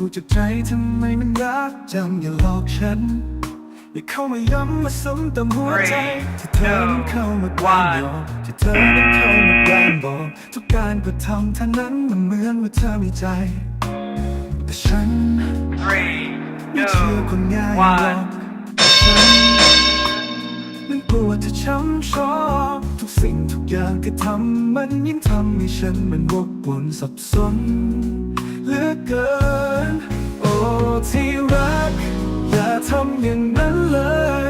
พูดจากใจทำไมมันรักจังอย่าหลอกฉัน อย่าเข้ามาย้ำมาซ้ำเติมหัวใจ ที่เธอนั้นเข้ามาแกล้งหลอกที่เธอนั้นเข้ามาแกล้งบอกทุกการกระทำเท่านั้นมันเหมือนว่าเธอมีใจ แต่ฉัน three, ไม่เชื่อคน two, ง่ายหรอก one. ฉันนั้นกลัวจะช้ำชอกทุกสิ่งทุกอย่างที่ทำมันยิ่งทำให้ฉันมันวกวนสับสนเห ลือเกิน โอ้ที่รัก อย่าทำอย่างนั้นเล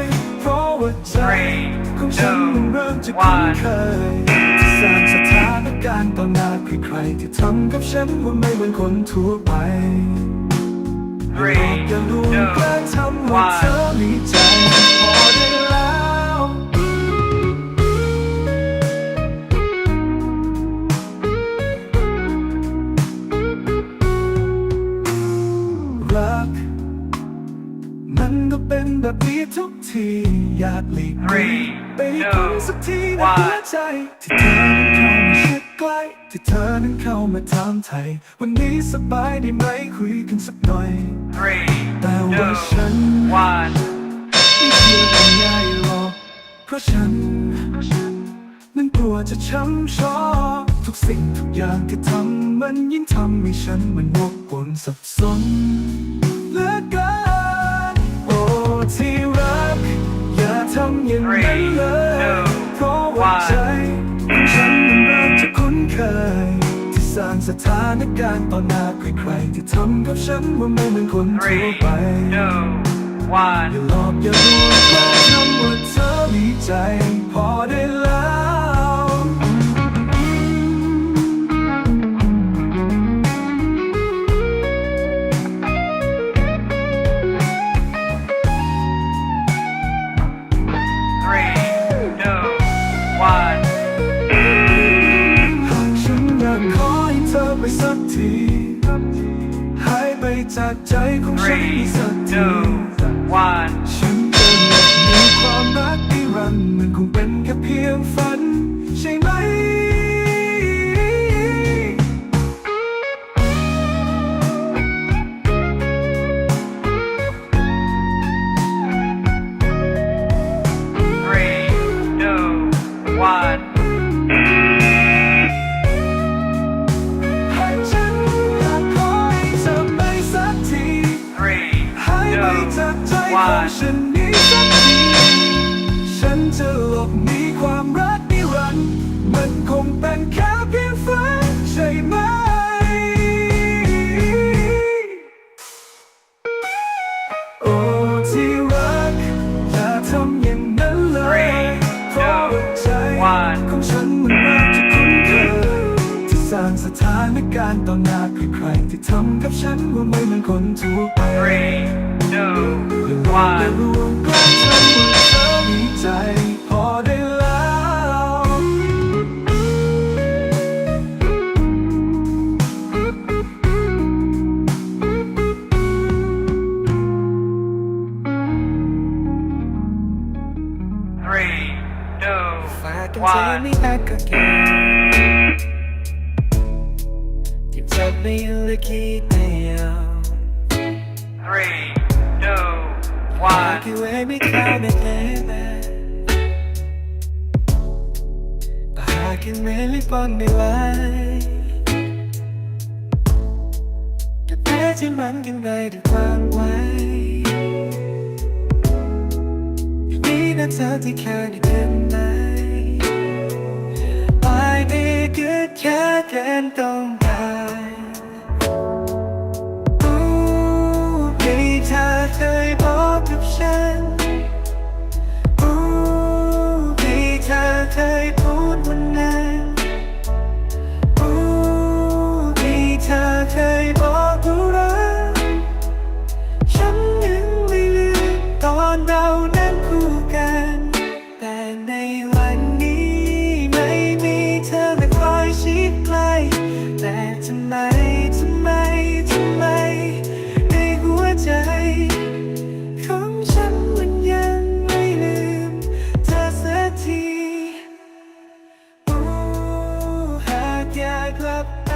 ย เพราะว่าใจ Three, ของฉันมันเริ่มจะคุ้นเคยที่สร้างสถานการณ์ต่อหน้าใครๆที่ทำกับฉันว่าไม่เหมือนคนทั่วไป Three, อย่าลวง two, แกล้งทำว่าเธอ one. มีใจพอได้ ก มันก็เป็นแบบนี้ทุกที อยากหลีกหนี Three, ไปพ้นสักทีใน one. หัวใจ ที่เธอนั้นเข้ามาชิดใกล้ ที่เธอนั้นเข้ามาถามไทย วันนี้สบายดีไหมคุยกันสักหน่อย Three, แต่ว่าฉัน two, one. ไม่เชื่อกันง่ายหรอกเพราะฉันนั้นกลัวจะช้ำชอกทุกสิ่งทุกอย่างที่ทำมันยิ่งทำให้ฉันมันวกวนสับสน สร้างสถานการณ์ต่อหน้าใครๆที่ทำกับฉันว่าไม่เหมือนคนทั่ว Three, ไป two, อย่า one. หลอกอย่าลวงแกล้งทำว่าเธอมีใจ พอได้ ไปสักที หายไปจากใจของฉัน Three, สักที two, one. ฉันจะหลบหนีความรักนิรันดร์มันคงเป็นแค่เพียง จากใจของ one. ฉันนี้สักทีฉันจะหลบหนีความรักนิรันดร์มันคงเป็นแค่เพียงฝันใช่ไหมโอ้ที่รักอย่าทำอย่างนั้นเลยเพราะใจของฉันมันเริ่มจะคุ้นเคยที่สร้างสถานการณ์ต่อหน้าใครๆที่ทำกับฉันว่าไม่เหมือนคนทั่วไป Three, two, แต่ one. รวมกลางทำว่าเธอมีใจพอได้แล้ว Three, two, If I can one. take me back again You tell me you'll keep me out Three, two, Like one. you ain't me coming, baby But I can really burn me right จะแพ้ที่มันยังไงถึงวางไว้อย่าง clap.